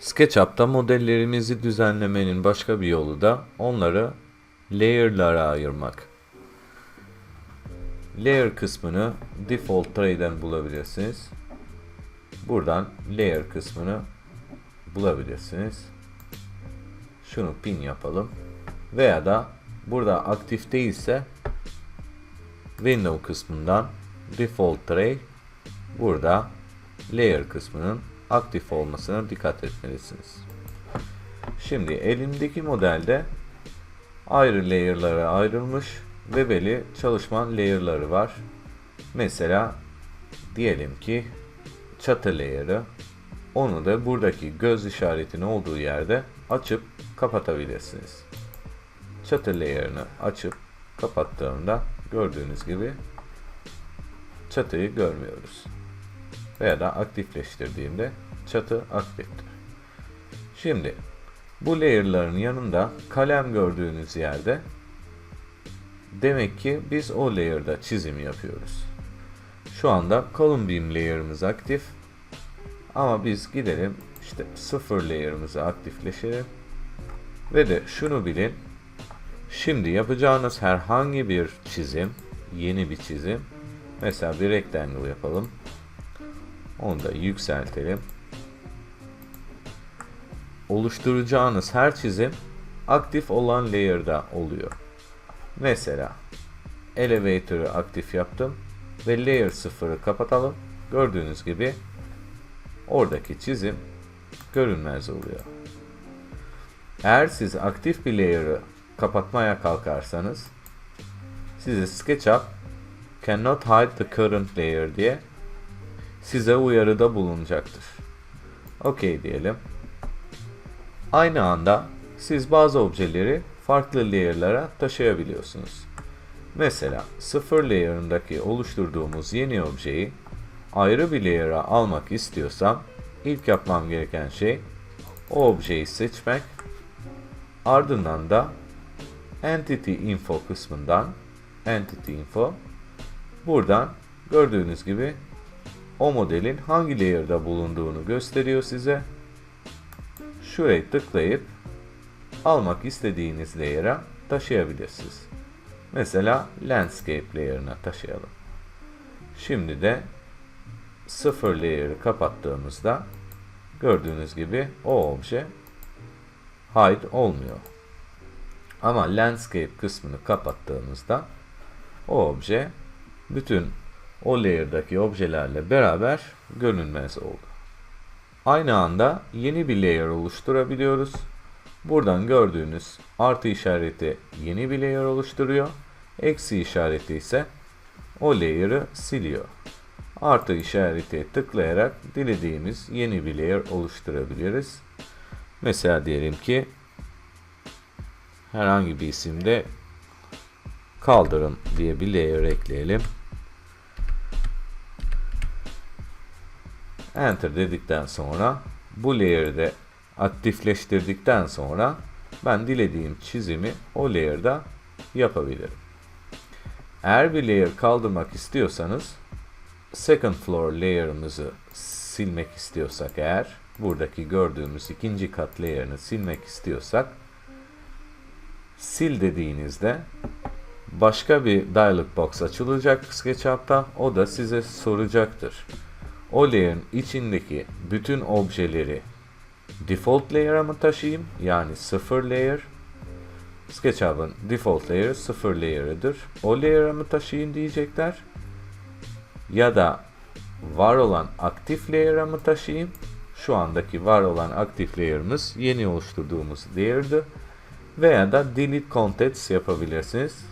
SketchUp'ta modellerimizi düzenlemenin başka bir yolu da onları layer'lara ayırmak. Layer kısmını default tray'den bulabilirsiniz. Buradan layer kısmını bulabilirsiniz. Şunu pin yapalım. Veya da burada aktif değilse window kısmından default tray burada layer kısmının aktif olmasına dikkat etmelisiniz. Şimdi elimdeki modelde ayrı layer'lara ayrılmış ve belli çalışma layer'ları var. Mesela diyelim ki çatı layer'ı onu da buradaki göz işaretinin olduğu yerde açıp kapatabilirsiniz. Çatı layer'ını açıp kapattığımda gördüğünüz gibi çatıyı görmüyoruz. Veya da aktifleştirdiğimde çatı aktiftir. Şimdi bu layer'ların yanında kalem gördüğünüz yerde demek ki biz o layer'da çizim yapıyoruz. Şu anda column beam layer'ımız aktif. Ama biz gidelim işte sıfır layer'ımızı aktifleşelim. Ve de şunu bilin. Şimdi yapacağınız herhangi bir çizim, yeni bir çizim. Mesela bir rectangle yapalım. Onu da yükseltelim. Oluşturacağınız her çizim aktif olan layer'da oluyor. Mesela elevator'ı aktif yaptım ve layer 0'ı kapatalım. Gördüğünüz gibi oradaki çizim görünmez oluyor. Eğer siz aktif bir layer'ı kapatmaya kalkarsanız size SketchUp cannot hide the current layer diye size uyarıda bulunacaktır. OK diyelim. Aynı anda siz bazı objeleri farklı layer'lara taşıyabiliyorsunuz. Mesela sıfır layer'ındaki oluşturduğumuz yeni objeyi ayrı bir layer'a almak istiyorsam ilk yapmam gereken şey o objeyi seçmek ardından da Entity Info kısmından Entity Info buradan gördüğünüz gibi o modelin hangi layer'da bulunduğunu gösteriyor size. Şuraya tıklayıp almak istediğiniz layer'a taşıyabilirsiniz. Mesela landscape layer'ına taşıyalım. Şimdi de sıfır layer'ı kapattığımızda gördüğünüz gibi o obje hide olmuyor. Ama landscape kısmını kapattığımızda o obje bütün o layer'daki objelerle beraber görünmez oldu. Aynı anda yeni bir layer oluşturabiliyoruz. Buradan gördüğünüz artı işareti yeni bir layer oluşturuyor. Eksi işareti ise o layer'ı siliyor. Artı işareti tıklayarak dilediğimiz yeni bir layer oluşturabiliriz. Mesela diyelim ki herhangi bir isimde kaldırım diye bir layer ekleyelim. Enter dedikten sonra bu layer'ı da aktifleştirdikten sonra ben dilediğim çizimi o layer'da yapabilirim. Eğer bir layer kaldırmak istiyorsanız second floor layer'ımızı silmek istiyorsak eğer buradaki gördüğümüz ikinci kat layer'ını silmek istiyorsak sil dediğinizde başka bir dialog box açılacak SketchUp'ta o da size soracaktır. O layer'ın içindeki bütün objeleri default layer'a mı taşıyayım? Yani sıfır layer. SketchUp'ın default layer sıfır layer'ıdır. O layer'a mı taşıyayım diyecekler. Ya da var olan aktif layer'a mı taşıyayım? Şu andaki var olan aktif layer'ımız yeni oluşturduğumuz layer'dı. Veya da delete contents yapabilirsiniz.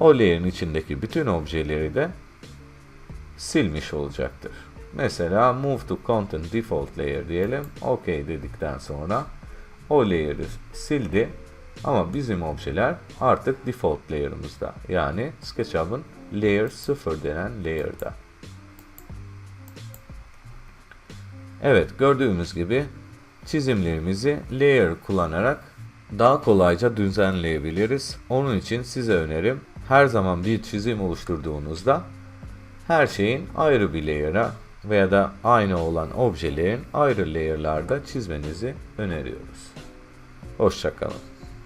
O layer'ın içindeki bütün objeleri de silmiş olacaktır. Mesela move to content default layer diyelim. OK dedikten sonra o layer'ı sildi. Ama bizim objeler artık default layer'ımızda. Yani SketchUp'ın layer 0 denen layer'da. Evet gördüğümüz gibi çizimlerimizi layer kullanarak daha kolayca düzenleyebiliriz. Onun için size önerim her zaman bir çizim oluşturduğunuzda her şeyin ayrı bir layer'a veya da aynı olan objelerin ayrı layer'larda çizmenizi öneriyoruz. Hoşçakalın.